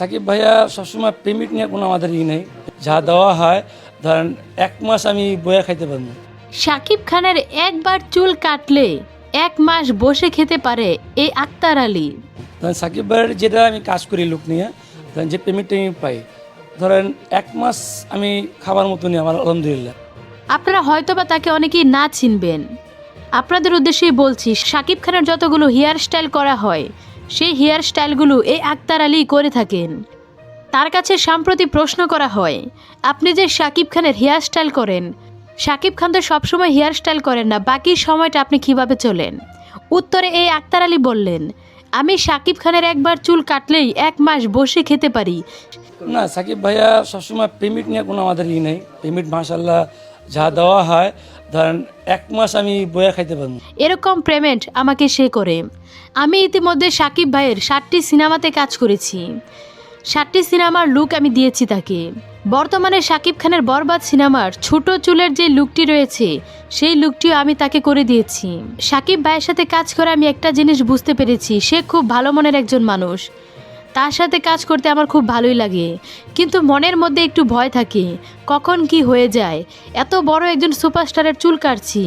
সাকিব ভাইয়া সবসময় পেমেন্ট নিয়ে কোনো আমাদের ই নেই। যা দেওয়া হয় ধরেন এক মাস আমি বয়া খাইতে পারব শাকিব খানের একবার চুল কাটলে এক মাস বসে খেতে পারে এই আক্তার আলী। ধরেন সাকিব ভাইয়ের যেটা আমি কাজ করি লোক নিয়ে ধরেন যে পেমেন্টটা আমি পাই। ধরেন এক মাস আমি খাবার মতনই আমার আলহামদুলিল্লাহ। আপনারা হয়তোবা তাকে অনেকেই না চিনবেন। আপনাদের উদ্দেশ্যেই বলছি শাকিব খানের যতগুলো হেয়ার স্টাইল করা হয় সেই হেয়ার স্টাইলগুলো এই আক্তার আলী করে থাকেন। তার কাছে সাম্প্রতি প্রশ্ন করা হয়, আপনি যে শাকিব খানের হেয়ার স্টাইল করেন, শাকিব খান তো সবসময় হেয়ার স্টাইল করেন না, বাকি সময়টা আপনি কীভাবে চলেন? উত্তরে এই আক্তার আলী বললেন, আমি শাকিব খানের একবার চুল কাটলেই এক মাস বসে খেতে পারি। না সাকিব ভাইয়া সবসময় পেমেন্ট নিয়ে কোনো আমাদের ই নেই। পেমেন্ট মাসাল্লাহ যা দেওয়া হয়, ধরেন এক মাস আমি বয়া খাইতে পারব। এরকম পেমেন্ট আমাকে সে করে। আমি ইতিমধ্যে সাকিব ভাইয়ের ষাটটি সিনেমাতে কাজ করেছি। ষাটটি সিনেমার লুক আমি দিয়েছি তাকে। বর্তমানে সাকিব খানের বরবাদ সিনেমার ছোট চুলের যে লুকটি রয়েছে, সেই লুকটিও আমি তাকে করে দিয়েছি। সাকিব ভাইয়ের সাথে কাজ করে আমি একটা জিনিস বুঝতে পেরেছি, সে খুব ভালো মনের একজন মানুষ। তার সাথে কাজ করতে আমার খুব ভালোই লাগে। কিন্তু মনের মধ্যে একটু ভয় থাকে, কখন কি হয়ে যায়? এত বড় একজন সুপারস্টারের চুল কাটছি।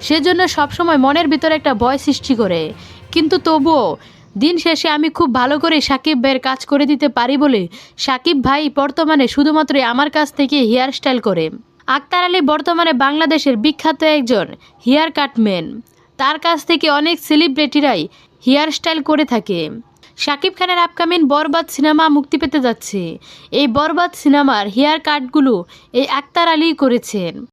সেজন্য সবসময় মনের ভিতরে একটা ভয় সৃষ্টি করে। কিন্তু তবুও, দিন শেষে আমি খুব ভালো করে সাকিব ভাইয়ের কাজ করে দিতে পারি বলে সাকিব ভাই বর্তমানে শুধুমাত্র আমার কাছ থেকে হেয়ার স্টাইল করে। আক্তার আলী বর্তমানে বাংলাদেশের বিখ্যাত একজন হেয়ার কাটম্যান। তার কাছ থেকে অনেক সেলিব্রিটিরাই হেয়ার স্টাইল করে থাকে। শাকিব খানের আপকামিং বরবাদ সিনেমা মুক্তি পেতে যাচ্ছে। এই বরবাদ সিনেমার হেয়ার কাটগুলো এই আক্তার আলী করেছেন।